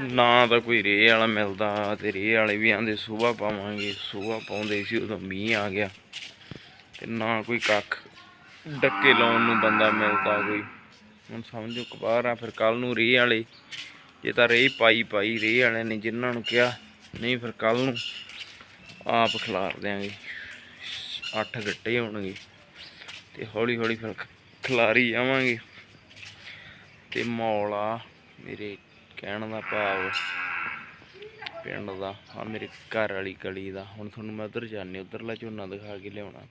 ਨਾ ਤਾਂ ਕੋਈ ਰੇਹ ਵਾਲਾ ਮਿਲਦਾ ਤੇ ਰੇਹ ਵਾਲੇ ਵੀ ਆਂਦੇ ਸੂਬਾ ਪਾਵਾਂਗੇ, ਸੂਬਾ ਪਾਉਂਦੇ ਸੀ ਉਦੋਂ ਮੀਂਹ ਆ ਗਿਆ ਤੇ ਨਾ ਕੋਈ ਕੱਖ। ਡੱਕੇ ਲਾਉਣ ਨੂੰ ਬੰਦਾ ਮਿਲਦਾ ਕੋਈ। ਹੁਣ ਸਮਝੋ ਕਬਾਰ ਆ, ਫਿਰ ਕੱਲ ਨੂੰ ਰੇਹ ਵਾਲੇ। ਜੇ ਤਾਂ ਰੇਹ ਪਾਈ ਪਾਈ, ਰੇਹ ਵਾਲਿਆਂ ਨੇ ਜਿਨ੍ਹਾਂ ਨੂੰ ਕਿਹਾ, ਨਹੀਂ ਫਿਰ ਕੱਲ ਨੂੰ ਆਪ ਖਿਲਾਰ ਦਿਆਂਗੇ। ਅੱਠ ਗੱਟੇ ਹੋਣਗੇ ਤੇ ਹੌਲੀ ਹੌਲੀ ਫਿਰ ਖਿਲਾਰੀ ਜਾਵਾਂਗੇ। ਤੇ ਮੌਲ ਆ ਮੇਰੇ ਕਹਿਣ ਦਾ ਭਾਵ ਪਿੰਡ ਦਾ ਆ ਮੇਰੇ ਘਰ ਵਾਲੀ ਗਲੀ ਦਾ। ਹੁਣ ਤੁਹਾਨੂੰ ਮੈਂ ਉਧਰ ਜਾਣੇ ਉਧਰਲਾ ਝੋਨਾ ਦਿਖਾ ਕੇ ਲਿਆਉਣਾ।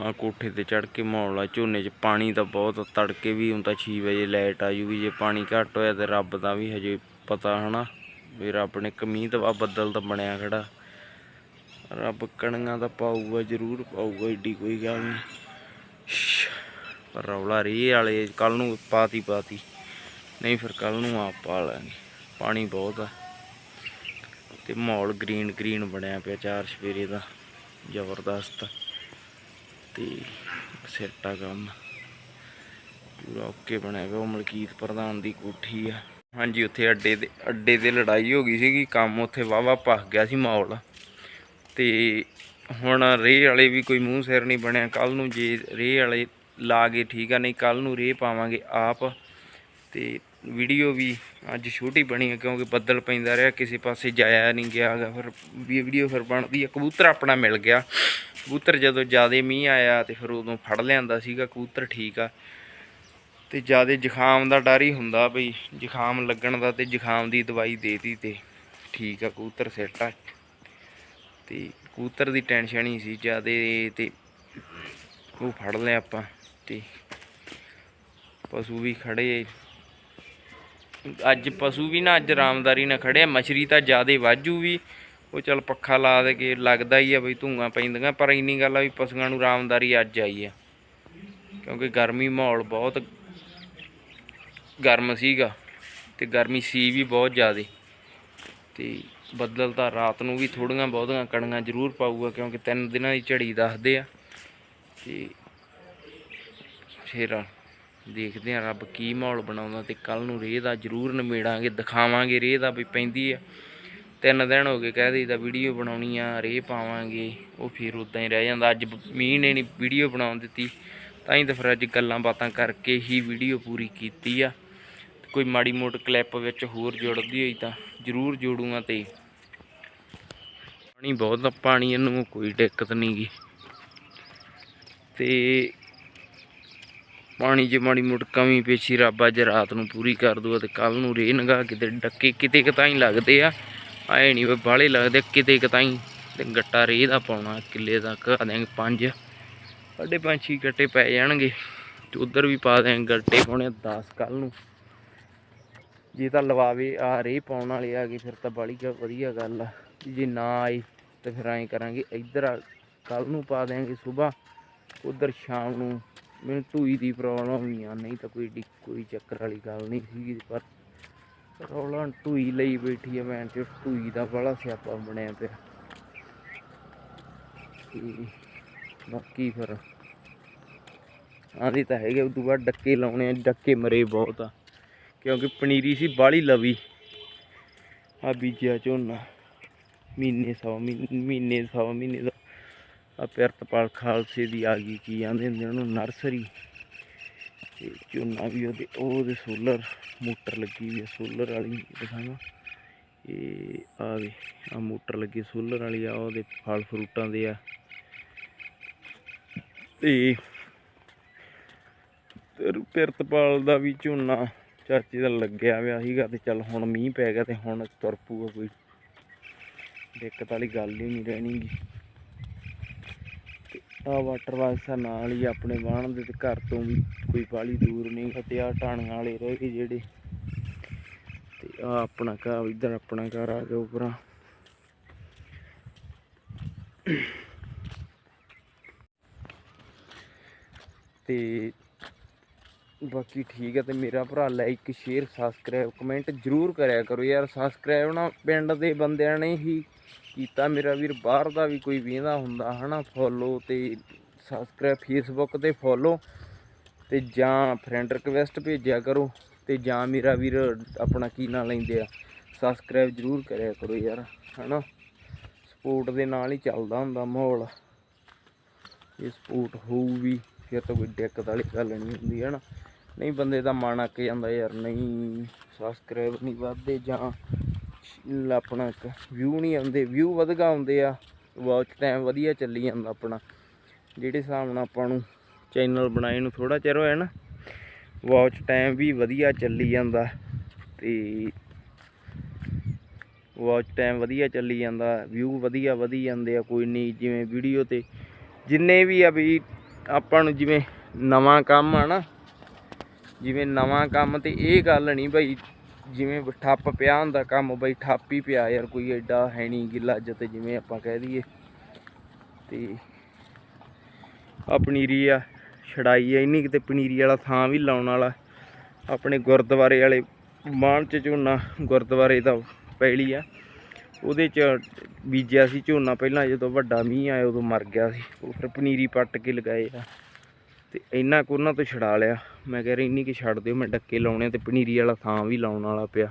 ਆ ਕੋਠੇ ਤੇ ਚੜ ਕੇ ਮੌਲ ਝੋਨੇ 'ਚ ਪਾਣੀ ਤਾਂ ਬਹੁਤ ਤੜਕੇ ਵੀ ਹੁਣ ਤਾਂ 6 ਵਜੇ ਲਾਈਟ ਆ ਜੂਗੀ, ਜੇ ਪਾਣੀ ਘੱਟ ਹੋਇਆ ਤੇ ਰੱਬ ਦਾ ਵੀ ਹਜੇ ਪਤਾ ਹਨਾ, ਵੀ ਰੱਬ ਨੇ ਕਮੀਤ ਤਾਂ ਬੱਦਲ ਤਾਂ ਬਣਿਆ ਖੜਾ। ਰੱਬ ਕਣੀਆਂ ਤਾਂ ਪਾਊਗਾ, ਜ਼ਰੂਰ ਪਾਊਗਾ, ਏਡੀ ਕੋਈ ਗੱਲ ਨਹੀਂ। ਪਰ ਰੌਲਾ ਰੇ ਵਾਲੇ ਕੱਲ ਨੂੰ ਪਾਤੀ ਪਾਤੀ ਨਹੀਂ ਫਿਰ ਕੱਲ ਨੂੰ ਆਪ ਪਾ ਲਾਂਗੇ। ਪਾਣੀ ਬਹੁਤ ਆ। ਤੇ ਮਾਹੌਲ ਗ੍ਰੀਨ ਗ੍ਰੀਨ ਬਣਿਆ ਪਿਆ ਚਾਰ ਸਵੇਰੇ ਦਾ, ਜ਼ਬਰਦਸਤ। ਤੇ ਸਿੱਟਾ ਕੰਮ। ਪੂਰਾ ਓਕੇ ਬਣਿਆ ਪਿਆ, ਉਹ ਮਲਕੀਤ ਪ੍ਰਧਾਨ ਦੀ ਕੋਠੀ ਆ। ਹਾਂਜੀ, ਉੱਥੇ ਅੱਡੇ ਦੇ, ਅੱਡੇ ਤੇ ਲੜਾਈ ਹੋ ਗਈ ਸੀਗੀ, ਕੰਮ ਉੱਥੇ ਵਾਵਾ ਭਖ ਗਿਆ ਸੀ ਮਾਹੌਲ। ਤੇ ਹੁਣ ਰੇਹ ਵਾਲੇ ਵੀ ਕੋਈ ਮੂੰਹ ਸਿਰ ਨਹੀਂ ਬਣਿਆ। ਕੱਲ ਨੂੰ ਜੇ ਰੇਹ ਵਾਲੇ ਲਾ ਗਏ, ਠੀਕ ਆ, ਨਹੀਂ ਕੱਲ ਨੂੰ ਰੇਹ ਪਾਵਾਂਗੇ ਆਪ। ਤੇ ਵੀਡੀਓ ਵੀ ਅੱਜ ਛੋਟੀ ਬਣੀ ਹੈ ਕਿਉਂਕਿ ਬੱਦਲ ਪੈਂਦਾ ਰਿਹਾ, ਕਿਸੇ ਪਾਸੇ ਜਾਇਆ ਨਹੀਂ ਗਿਆ ਫਿਰ ਵੀਡੀਓ ਫਿਰ ਬਣਦੀ ਹੈ। ਕਬੂਤਰ ਆਪਣਾ ਮਿਲ ਗਿਆ। ਕਬੂਤਰ ਜਦੋਂ ਜ਼ਿਆਦਾ ਮੀਂਹ ਆਇਆ ਤੇ ਫਿਰ ਉਦੋਂ ਫੜ ਲਿਆਂਦਾ ਸੀਗਾ। ਕਬੂਤਰ ਠੀਕ ਆ। ਤੇ ਜ਼ਿਆਦਾ ਜ਼ੁਕਾਮ ਦਾ ਡਰ ਹੀ ਹੁੰਦਾ ਬਈ, ਜ਼ੁਕਾਮ ਲੱਗਣ ਦਾ ਤੇ ਜ਼ੁਕਾਮ ਦੀ ਦਵਾਈ ਦੇਤੀ ਤੇ ਠੀਕ ਆ, ਕਬੂਤਰ ਸੈੱਟ ਆ। ਤੇ ਕਬੂਤਰ ਦੀ ਟੈਨਸ਼ਨ ਹੀ ਸੀ ਜ਼ਿਆਦਾ ਤੇ ਉਹ ਫੜ ਲਿਆ ਆਪਾਂ ਤੇ ਪਸ਼ੂ ਵੀ ਖੜੇ। ਅੱਜ ਪਸ਼ੂ ਵੀ ਨਾ, ਅੱਜ ਰਾਮਦਾਰੀ ਨਾਲ ਖੜਿਆ ਮਛਰੀ ਤਾਂ ਜਿਆਦੇ ਵਾਜੂ ਵੀ। ਉਹ ਚਲ ਪੱਖਾ ਲਾ ਦੇ ਕੇ ਲੱਗਦਾ ਹੀ ਆ ਬਈ ਧੂਆਂ ਪੈਂਦੀਆਂ, ਪਰ ਇੰਨੀ ਗੱਲ ਆ ਵੀ ਪਸ਼ੂਆਂ ਨੂੰ ਰਾਮਦਾਰੀ ਅੱਜ ਆਈ ਆ। ਕਿਉਂਕਿ ਗਰਮੀ ਮਾਹੌਲ ਬਹੁਤ ਗਰਮ ਸੀਗਾ ਤੇ ਗਰਮੀ ਸੀ ਵੀ ਬਹੁਤ ਜ਼ਿਆਦੇ। ਤੇ ਬੱਦਲ ਤਾਂ ਰਾਤ ਨੂੰ ਵੀ ਥੋੜੀਆਂ ਬਹੁਤੀਆਂ ਕਣੀਆਂ ਜ਼ਰੂਰ ਪਾਊਗਾ, ਕਿਉਂਕਿ ਤਿੰਨ ਦਿਨਾਂ ਦੀ ਝੜੀ ਦੱਸਦੇ ਆ। ਤੇ ਫਿਰ ਦੇਖਦੇ ਆ ਰੱਬ ਕੀ ਮਾਹੌਲ ਬਣਾਉਂਦਾ ਤੇ ਕੱਲ ਨੂੰ ਰੇਹ ਦਾ ਜ਼ਰੂਰ ਨਿਮੇੜਾਂਗੇ, ਦਿਖਾਵਾਂਗੇ, ਰੇਹ ਦਾ ਵੀ ਪੈਂਦੀ ਆ। ਤਿੰਨ ਦਿਨ ਹੋ ਗਏ ਕਹਿ ਦਈਦਾ ਵੀਡੀਓ ਬਣਾਉਣੀ ਆ, ਰੇਹ ਪਾਵਾਂਗੇ, ਉਹ ਫਿਰ ਉਦਾਂ ਹੀ ਰਹਿ ਜਾਂਦਾ। ਅੱਜ ਮੀਂਹ ਨੇ ਨਹੀਂ ਵੀਡੀਓ ਬਣਾਉਣ ਦਿੱਤੀ, ਤਾਂ ਹੀ ਤਾਂ ਫਿਰ ਅੱਜ ਗੱਲਾਂ ਬਾਤਾਂ ਕਰਕੇ ਹੀ ਵੀਡੀਓ ਪੂਰੀ ਕੀਤੀ ਆ। ਕੋਈ ਮਾੜੀ ਮੋਟ ਕਲਿੱਪ ਵਿੱਚ ਹੋਰ ਜੁੜਦੀ ਹੋਈ ਤਾਂ ਜ਼ਰੂਰ ਜੋੜੂਗਾ ਤੇ ਪਾਣੀ ਬਹੁਤ ਆ, ਪਾਣੀ ਇਹਨੂੰ ਕੋਈ ਦਿੱਕਤ ਨਹੀਂ ਗੀ। ਤੇ ਪਾਣੀ 'ਚ ਮਾੜੀ ਮੋਟ ਕਮੀ ਪੇਸ਼ੀ ਰੱਬ ਅੱਜ ਰਾਤ ਨੂੰ ਪੂਰੀ ਕਰ ਦੂਗਾ ਤੇ ਕੱਲ ਨੂੰ ਰੇ ਨਗਾ ਕਿਤੇ ਡੱਕੇ, ਕਿਤੇ ਕਿਤਾਈ ਲੱਗਦੇ ਆ। ਆਏ ਨਹੀਂ ਵੀ ਬਾਹਲੇ ਲੱਗਦੇ, ਕਿਤੇ ਕਿਤਾਈ ਤੇ ਗੱਟਾ ਰੇ ਦਾ ਪਾਉਣਾ, ਕਿੱਲੇ ਦਾ ਕਾ ਦਿਆਂਗੇ ਪੰਜ। ਸਾਢੇ ਪੰਜ, ਛੇ ਗੱਟੇ ਪੈ ਜਾਣਗੇ। ਤੇ ਉਧਰ ਵੀ ਪਾ ਦਿਆਂਗੇ ਗੱਟੇ ਪਾਉਣੇ 10 ਕੱਲ ਨੂੰ। ਜੇ ਤਾਂ ਲਵਾਵੇ ਆ ਰੇ ਪਾਉਣ ਵਾਲੇ ਆ ਗਏ, ਫਿਰ ਤਾਂ ਬੜੀ ਵਧੀਆ ਗੱਲ ਆ। ਜੇ ਨਾ ਆਈ ਤੇ ਫਿਰ ਐਂ ਕਰਾਂਗੇ, ਇੱਧਰ ਕੱਲ ਨੂੰ ਪਾ ਦਿਆਂਗੇ ਸਵੇਰ ਉਧਰ ਸ਼ਾਮ ਨੂੰ ਮੈਨੂੰ ਢੂਈ ਦੀ ਪ੍ਰੋਬਲਮ ਵੀ ਆ, ਨਹੀਂ ਤਾਂ ਕੋਈ ਕੋਈ ਚੱਕਰ ਵਾਲੀ ਗੱਲ ਨਹੀਂ ਸੀਗੀ, ਪਰ ਰੌਲਾ ਢੂਈ ਲਈ ਬੈਠੀ ਆ ਮੈਂ ਤੇ ਢੂਈ ਦਾ ਬੜਾ ਸਿਆਪਾ ਬਣਿਆ ਪਿਆ। ਬਾਕੀ ਫਿਰ ਆਂਦੀ ਤਾਂ ਹੈਗੇ, ਉਦੋਂ ਬਾਅਦ ਡੱਕੇ ਲਾਉਣੇ ਆ, ਡੱਕੇ ਮਰੇ ਬਹੁਤ ਆ, ਕਿਉਂਕਿ ਪਨੀਰੀ ਸੀ ਬਾਲੀ ਲਵੀ। ਆ ਬੀਜਿਆ ਝੋਨਾ, ਮਹੀਨੇ ਸਵਾ ਮਹੀਨੇ ਮਹੀਨੇ ਸਵਾ ਮਹੀਨੇ ਦਾ ਆ ਪਿਰਤਪਾਲ ਖਾਲਸੇ ਦੀ ਆ ਗਈ ਕੀ ਆਂਦੇ ਹੁੰਦੇ ਉਹਨੂੰ, ਨਰਸਰੀ। ਤੇ ਝੋਨਾ ਵੀ ਉਹਦੇ ਉਹਦੇ ਸੋਲਰ, ਮੋਟਰ ਲੱਗੀ ਵੀ ਆ, ਸੋਲਰ ਵਾਲੀ ਦਿਖਾਵਾਂ। ਇਹ ਆ ਵੇ, ਆ ਮੋਟਰ ਲੱਗੀ, ਸੋਲਰ ਵਾਲੀ ਆ, ਉਹਦੇ ਫਲ ਫਰੂਟਾਂ ਦੇ ਆ। ਤੇ ਪਿਰਤਪਾਲ ਦਾ ਵੀ ਝੋਨਾ ਚਾਚੇ ਦਾ ਲੱਗਿਆ ਹੋਇਆ ਸੀਗਾ ਤੇ ਚੱਲ ਹੁਣ ਮੀਂਹ ਪੈ ਗਿਆ ਤੇ ਹੁਣ ਤੁਰ ਪੂਗਾ ਕੋਈ। ਦਿੱਕਤ ਵਾਲੀ ਗੱਲ ਹੀ ਨਹੀਂ ਰਹਿਣੀ ਗੀ। ਆ ਵਾਟਰ ਬਾਕਸ ਆ ਨਾਲ ਹੀ ਆਪਣੇ ਵਾਹਣ ਦੇ ਤੇ ਘਰ ਤੋਂ ਵੀ ਕੋਈ ਬਾਲੀ ਦੂਰ ਨਹੀਂ ਗਾ ਤੇ ਆ ਟਾਣੀਆਂ ਵਾਲੇ ਰਹਿ ਗਏ ਜਿਹੜੇ। ਤੇ ਆ ਆਪਣਾ ਘਰ, ਇੱਧਰ ਆਪਣਾ ਘਰ ਆ ਗਿਆ ਉਪਰਾਂ। ਤੇ ਬਾਕੀ ਠੀਕ ਹੈ ਤੇ ਮੇਰਾ ਭਰਾ ਲਾਈਕ ਸ਼ੇਅਰ ਸਬਸਕ੍ਰਾਈਬ ਕਮੈਂਟ ਜਰੂਰ ਕਰਿਆ ਕਰੋ ਯਾਰ। ਸਬਸਕ੍ਰਾਈਬ ਨਾ ਪਿੰਡ ਦੇ ਬੰਦਿਆਂ ਨੇ ਹੀ ਕੀਤਾ। ਮੇਰਾ ਵੀਰ ਬਾਹਰ ਦਾ ਵੀ ਕੋਈ ਵੇਂਦਾ ਹੁੰਦਾ ਹਨਾ ਫੋਲੋ ਤੇ ਸਬਸਕ੍ਰਾਈਬ ਫੇਸਬੁੱਕ ਤੇ ਫੋਲੋ ਤੇ ਜਾਂ ਫਰੈਂਡ ਰਿਕਵੈਸਟ ਭੇਜਿਆ ਕਰੋ ਤੇ ਜਾਂ ਮੇਰਾ ਵੀਰ ਆਪਣਾ ਕੀ ਨਾਂ ਲੈਂਦੇ ਆ ਸਬਸਕ੍ਰਾਈਬ ਜ਼ਰੂਰ ਕਰਿਆ ਕਰੋ ਯਾਰ, ਹਨਾ। ਸਪੋਰਟ ਦੇ ਨਾਲ ਹੀ ਚੱਲਦਾ ਹੁੰਦਾ ਮਾਹੌਲ। ਇਹ ਸਪੋਰਟ ਹੋਊ ਵੀ ਫਿਰ ਤਾਂ ਕੋਈ ਦਿੱਕਤ ਵਾਲੀ ਗੱਲ ਨਹੀਂ ਹੁੰਦੀ ਹੈ ਨਾ ਨਹੀਂ, ਬੰਦੇ ਦਾ ਮਨ ਅੱਕ ਜਾਂਦਾ ਯਾਰ, ਨਹੀਂ ਸਬਸਕ੍ਰਾਈਬ ਨਹੀਂ ਵੱਧਦੇ ਜਾਂ ਆਪਣਾ ਇੱਕ ਵਿਊ ਨਹੀਂ ਆਉਂਦੇ ਵਿਊ ਵਧਗਾ ਆਉਂਦੇ ਆ ਵਾਚ ਟਾਈਮ ਵਧੀਆ ਚੱਲੀ ਜਾਂਦਾ ਆਪਣਾ। ਜਿਹੜੇ ਹਿਸਾਬ ਨਾਲ ਆਪਾਂ ਨੂੰ ਚੈਨਲ ਬਣਾਏ ਨੂੰ ਥੋੜਾ ਚਿਰ ਹੋਇਆ ਨਾ ਵਾਚ ਟਾਈਮ ਵੀ ਵਧੀਆ ਚੱਲੀ ਜਾਂਦਾ ਤੇ ਵਾਚ ਟਾਈਮ ਵਧੀਆ ਚੱਲੀ ਜਾਂਦਾ ਵਿਊ ਵਧੀਆ ਵਧੀ ਜਾਂਦੇ ਆ ਕੋਈ ਨਹੀਂ, ਜਿਵੇਂ ਵੀਡੀਓ ਤੇ ਜਿੰਨੇ ਵੀ ਆ ਵੀ ਆਪਾਂ ਨੂੰ ਜਿਵੇਂ ਨਵਾਂ ਕੰਮ ਆ ਨਾ, ਜਿਵੇਂ ਨਵਾਂ ਕੰਮ ਤੇ ਇਹ ਗੱਲ ਨਹੀਂ ਬਈ ਜਿਵੇਂ ਠੱਪ ਪਿਆ ਹੁੰਦਾ, ਕੰਮ ਬਈ ਠੱਪ ਹੀ ਪਿਆ ਯਾਰ, ਕੋਈ ਐਡਾ ਹੈ ਨਹੀਂ ਗਿੱਲਾ ਅੱਜ ਤੇ ਜਿਵੇਂ ਆਪਾਂ ਕਹਿ ਦਈਏ। ਤੇ ਆ ਪਨੀਰੀ ਆ, ਛੜਾਈ ਆ, ਇੰਨੀ ਕਿਤੇ ਪਨੀਰੀ ਵਾਲਾ ਥਾਂ ਵੀ ਲਾਉਣ ਵਾਲਾ। ਆਪਣੇ ਗੁਰਦੁਆਰੇ ਵਾਲੇ ਮਾਨ ਚ ਝੋਨਾ, ਗੁਰਦੁਆਰੇ ਦਾ ਪੈਲੀ ਆ। ਉਹਦੇ ਚ ਬੀਜਿਆ ਸੀ ਝੋਨਾ ਪਹਿਲਾਂ, ਜਦੋਂ ਵੱਡਾ ਮੀਂਹ ਆਇਆ, ਉਦੋਂ ਮਰ ਗਿਆ ਸੀ। ਉਹ ਫਿਰ ਪਨੀਰੀ ਪੱਟ ਕੇ ਲਗਾਏ ਆ। ਤੇ ਇੰਨਾ ਕੁ ਉਹਨਾਂ ਤੋਂ ਛਡਾ ਲਿਆ। ਮੈਂ ਕਹਿ ਰਿਹਾ, ਇੰਨੀ ਕਿ ਛੱਡ ਦਿਓ, ਮੈਂ ਡੱਕੇ ਲਾਉਣੇ ਆ ਤੇ ਪਨੀਰੀ ਵਾਲਾ ਥਾਂ ਵੀ ਲਾਉਣ ਵਾਲਾ ਪਿਆ।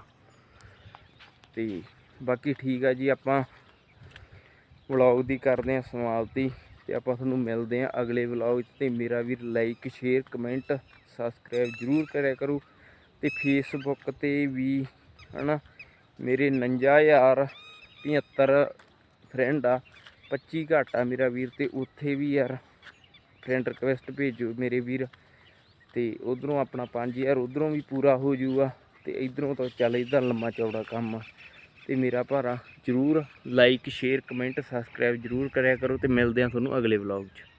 ਤੇ ਬਾਕੀ ਠੀਕ ਆ ਜੀ, ਆਪਾਂ ਵਲੌਗ ਦੀ ਕਰਦੇ ਆ ਸਮਾਪਤੀ ਤੇ ਆਪਾਂ ਤੁਹਾਨੂੰ ਮਿਲਦੇ ਆ ਅਗਲੇ ਵਲੌਗ 'ਚ ਤੇ ਮੇਰਾ ਵੀਰ ਲਾਈਕ ਸ਼ੇਅਰ ਕਮੈਂਟ ਸਬਸਕ੍ਰਾਈਬ ਜਰੂਰ ਕਰਿਆ ਕਰੋ। ਤੇ ਫੇਸਬੁੱਕ ਤੇ ਵੀ, ਹਨਾ, ਮੇਰੇ 59075 ਫਰੈਂਡ ਆ 25 ਘੱਟ ਆ ਮੇਰਾ ਵੀਰ ਤੇ ਉੱਥੇ ਵੀ ਯਾਰ ਫਰੈਂਡ ਰਿਕਵੈਸਟ ਭੇਜੋ ਮੇਰੇ ਵੀਰ ਤੇ ਉਧਰੋਂ ਆਪਣਾ 5000 ਉਧਰੋਂ ਵੀ ਪੂਰਾ ਹੋ ਜੂਗਾ ਤੇ ਇਧਰੋਂ ਤਾਂ ਚੱਲ ਇਧਰ ਲੰਮਾ ਚੌੜਾ ਕੰਮ ਆ। ਤੇ ਮੇਰਾ ਭਾਰਾ ਜਰੂਰ ਲਾਈਕ ਸ਼ੇਅਰ ਕਮੈਂਟ ਸਬਸਕ੍ਰਾਈਬ ਜਰੂਰ ਕਰਿਆ ਕਰੋ ਤੇ ਮਿਲਦੇ ਆ ਤੁਹਾਨੂੰ ਅਗਲੇ ਵਲੌਗ 'ਚ।